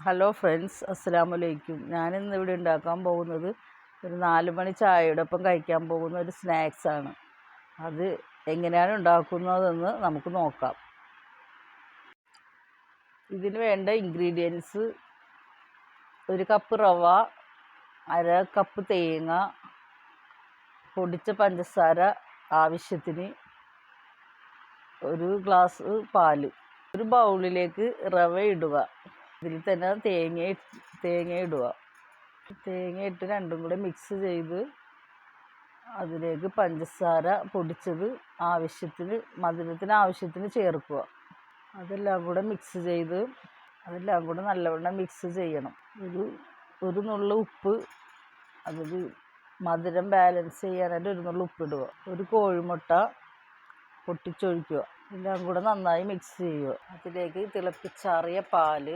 Hello friends അസ്സാം വലൈക്കും ഞാനിന്ന് ഇവിടെ ഉണ്ടാക്കാൻ പോകുന്നത് ഒരു നാല് മണി ചായയുടെ ഒപ്പം കഴിക്കാൻ പോകുന്ന ഒരു സ്നാക്സാണ് അത് എങ്ങനെയാണ് ഉണ്ടാക്കുന്നതെന്ന് നമുക്ക് നോക്കാം. ഇതിന് വേണ്ട ഇൻഗ്രീഡിയൻസ് ഒരു കപ്പ് റവ അര കപ്പ് തേങ്ങ പൊടിച്ച പഞ്ചസാര ആവശ്യത്തിന് ഒരു ഗ്ലാസ് പാൽ. ഒരു ബൗളിലേക്ക് റവ ഇടുക. ഇതിൽ തന്നെ തേങ്ങ തേങ്ങ ഇടുക. തേങ്ങ ഇട്ട് രണ്ടും കൂടെ മിക്സ് ചെയ്ത് അതിലേക്ക് പഞ്ചസാര പൊടിച്ചത് ആവശ്യത്തിന് മധുരത്തിന് ആവശ്യത്തിന് ചേർക്കുക. അതെല്ലാം കൂടെ മിക്സ് ചെയ്ത് അതെല്ലാം കൂടെ നല്ലവണ്ണം മിക്സ് ചെയ്യണം. ഒരു ഒരു നുള്ള ഉപ്പ് അതൊരു മധുരം ബാലൻസ് ചെയ്യാനായിട്ട് ഒരു നുള്ളു ഇടുക. ഒരു കോഴിമുട്ട പൊട്ടിച്ചൊഴിക്കുക. എല്ലാം കൂടെ നന്നായി മിക്സ് ചെയ്യുക. അതിലേക്ക് തിളപ്പിച്ചാറിയ പാൽ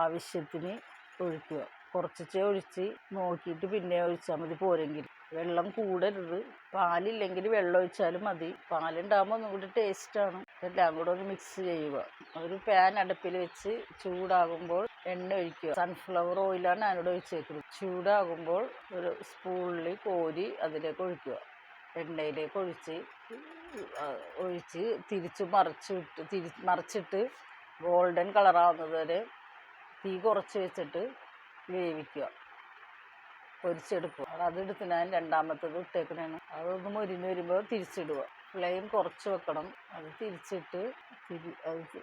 ആവശ്യത്തിന് ഒഴിക്കുക. കുറച്ചേ ഒഴിച്ച് നോക്കിയിട്ട് പിന്നെ ഒഴിച്ചാൽ മതി പോരെങ്കിൽ. വെള്ളം കൂടരുത്. പാലില്ലെങ്കിൽ വെള്ളം ഒഴിച്ചാലും മതി. പാലുണ്ടാകുമ്പോൾ ഒന്നും കൂടി ടേസ്റ്റാണ് എല്ലാം കൂടെ ഒന്ന് മിക്സ് ചെയ്യുക. ഒരു പാൻ അടുപ്പിൽ വെച്ച് ചൂടാകുമ്പോൾ എണ്ണ ഒഴിക്കുക. സൺഫ്ലവർ ഓയിലാണ് ഞാനിവിടെ ഒഴിച്ചേക്കുന്നത്. ചൂടാകുമ്പോൾ ഒരു സ്പൂണിൽ കോരി അതിലേക്ക് ഒഴിക്കുക. എണ്ണയിലേക്ക് ഒഴിച്ച് ഒഴിച്ച് തിരിച്ച് മറിച്ചിട്ട് തിരി മറിച്ചിട്ട് ഗോൾഡൻ കളറാവുന്നത് വരെ തീ കുറച്ച് വെച്ചിട്ട് വേവിക്കുക. പൊരിച്ചെടുക്കുക. അതെടുത്ത് ഞാൻ രണ്ടാമത്തത് ഇട്ടേക്കണേണ് അതൊന്ന് മൊരിഞ്ഞ് വരുമ്പോൾ തിരിച്ചിടുക. ഫ്ലെയിം കുറച്ച് വെക്കണം. അത് തിരിച്ചിട്ട് തിരി അത്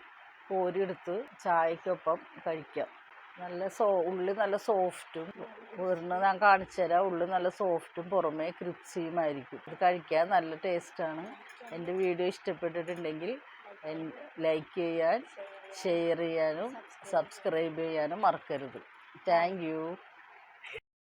കോരിയെടുത്ത് ചായക്കൊപ്പം കഴിക്കാം. നല്ല സോ ഉള്ളി നല്ല സോഫ്റ്റും വീറിന് ഞാൻ കാണിച്ചു തരാം. ഉള്ളി നല്ല സോഫ്റ്റും പുറമേ ക്രിപ്സിയുമായിരിക്കും ഇത് കഴിക്കാൻ നല്ല ടേസ്റ്റാണ്. എന്റെ വീഡിയോ ഇഷ്ടപ്പെട്ടിട്ടുണ്ടെങ്കിൽ ലൈക്ക് ചെയ്യാൻ ഷെയർ ചെയ്യാനും സബ്സ്ക്രൈബ് ചെയ്യാനും മറക്കരുത്. താങ്ക്